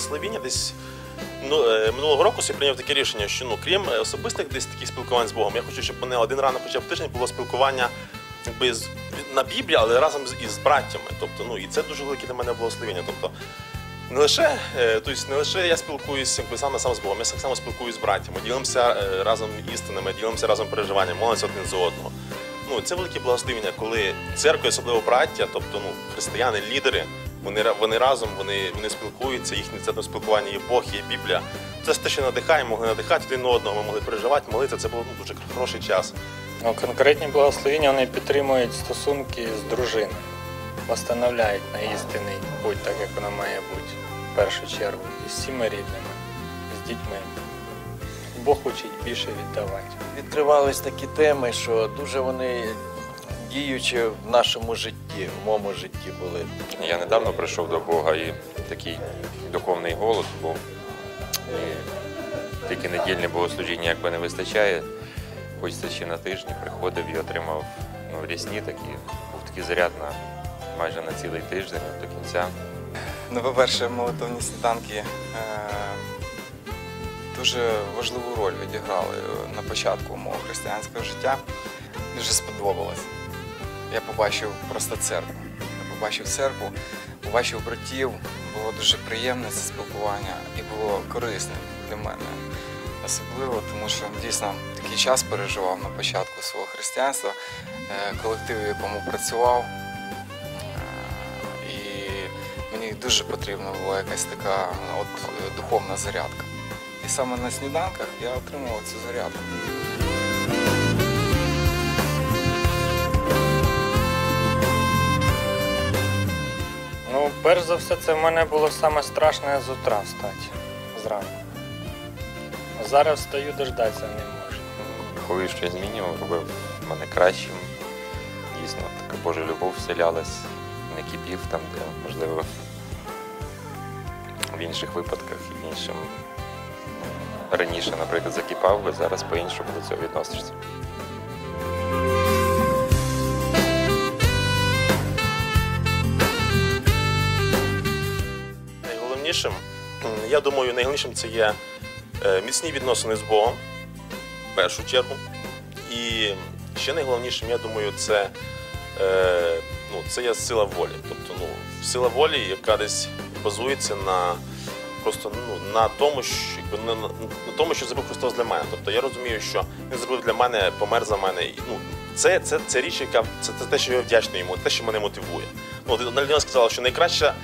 благословіння десь ну, е, минулого року я прийняв таке рішення, що ну, крім е, особистих десь таких спілкувань з Богом, я хочу, щоб мене один ранок хоча б тиждень було спілкування якби, з, на Біблії, але разом з, із браттями. Тобто, ну, і це дуже велике для мене благословіння. Тобто, не лише, е, тобто, не лише я спілкуюся якби, сам з Богом, я так само спілкуюся з браттями, ділимося разом істинами, ділимося разом переживаннями, молимося один за одного. Ну, це велике благословення, коли церква, особливо браття, тобто ну, християни, лідери, вони, ра- вони разом, вони, вони спілкуються, їхнє це спілкування є Бог, є Біблія. Це те, що надихає, могли надихати один одного, ми могли переживати, молитися. Це був ну, дуже хороший час. Ну, конкретні благословіння вони підтримують стосунки з дружиною, встановляють на істинний путь, так як воно має бути в першу чергу, із всіми рідними, з дітьми. Бог учить більше віддавати. Відкривались такі теми, що дуже вони діючі в нашому житті, в моєму житті були. Я недавно прийшов до Бога і такий духовний голод був. І тільки недільне богослужіння якби не вистачає. Хочеться ще на тижні, приходив і отримав ну, рясні такі. Був такий заряд на майже на цілий тиждень до кінця. Ну, по-перше, молитовні сніданки е, дуже важливу роль відіграли на початку мого християнського життя. Дуже сподобалось. Я побачив просто церкву. Я побачив церкву, побачив братів, було дуже приємне це спілкування і було корисним для мене. Особливо, тому що дійсно такий час переживав на початку свого християнства, е, колектив, в якому працював. Е, І мені дуже потрібна була якась така от, духовна зарядка. І саме на сніданках я отримував цю зарядку. Перш за все, це в мене було саме страшне з утра встати зранку. Зараз встаю, дождатися не можу. Коли щось змінював, робив мене кращим. Дійсно, така Божа любов вселялась, не кипів там, де можливо в інших випадках і іншим ну, раніше, наприклад, закипав би, зараз по-іншому до цього відносишся. Найголовнішим, я думаю, найголовнішим це є е, міцні відносини з Богом, в першу чергу. І ще найголовнішим, я думаю, це, е, ну, це є сила волі. Тобто, ну, сила волі, яка десь базується на просто ну, на тому, що на, на, тому, що зробив Христос для мене. Тобто я розумію, що Він зробив для мене, помер за мене. І, ну, це, це, це річ, яка це, це те, що я вдячний йому, те, що мене мотивує. Ну, одна людина сказала, що найкраща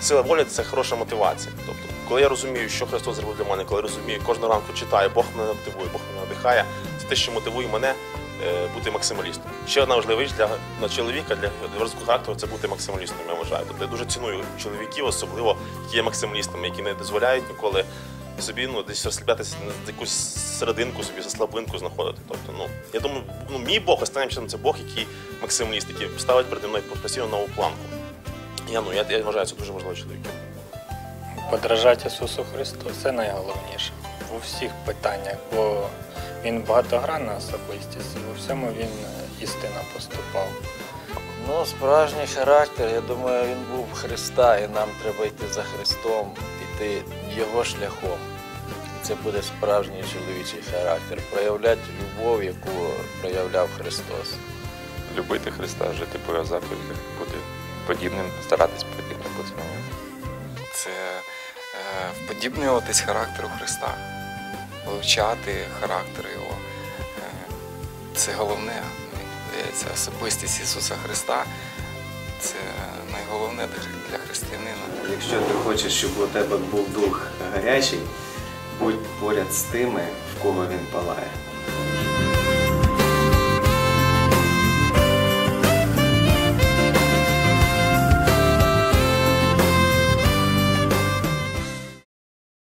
сила волі це хороша мотивація. Тобто, коли я розумію, що Христос зробив для мене, коли розумію, кожного ранку читаю, Бог мене мотивує, Бог мене надихає, це те, що мотивує мене е, бути максималістом. Ще одна важлива річ для, для чоловіка, для розвитку характеру це бути максималістом, я вважаю. Тобто я дуже ціную чоловіків, особливо які є максималістами, які не дозволяють ніколи собі ну, десь розслаблятися на якусь серединку, собі за слабинку знаходити. Тобто, ну, я думаю, ну, мій Бог останнім часом це Бог, який максималіст, який ставить переді мною постійно нову планку. Я, ну, я, я вважаю, це дуже важливо чоловіків. Подражати Ісусу Христу це найголовніше у всіх питаннях, бо Він багатогранна особистість, і у всьому він істинно поступав. Ну, справжній характер, я думаю, він був Христа, і нам треба йти за Христом, йти його шляхом. І це буде справжній чоловічий характер, проявляти любов, яку проявляв Христос. Любити Христа, жити по заповідях, бути подібним, старатись подібним бути на нього. Це е, вподібнюватись характеру Христа, вивчати характер Його. Е, це головне, мені здається, особистість Ісуса Христа. Це найголовне для- для християнина. Якщо ти хочеш, щоб у тебе був дух гарячий, будь поряд з тими, в кого він палає.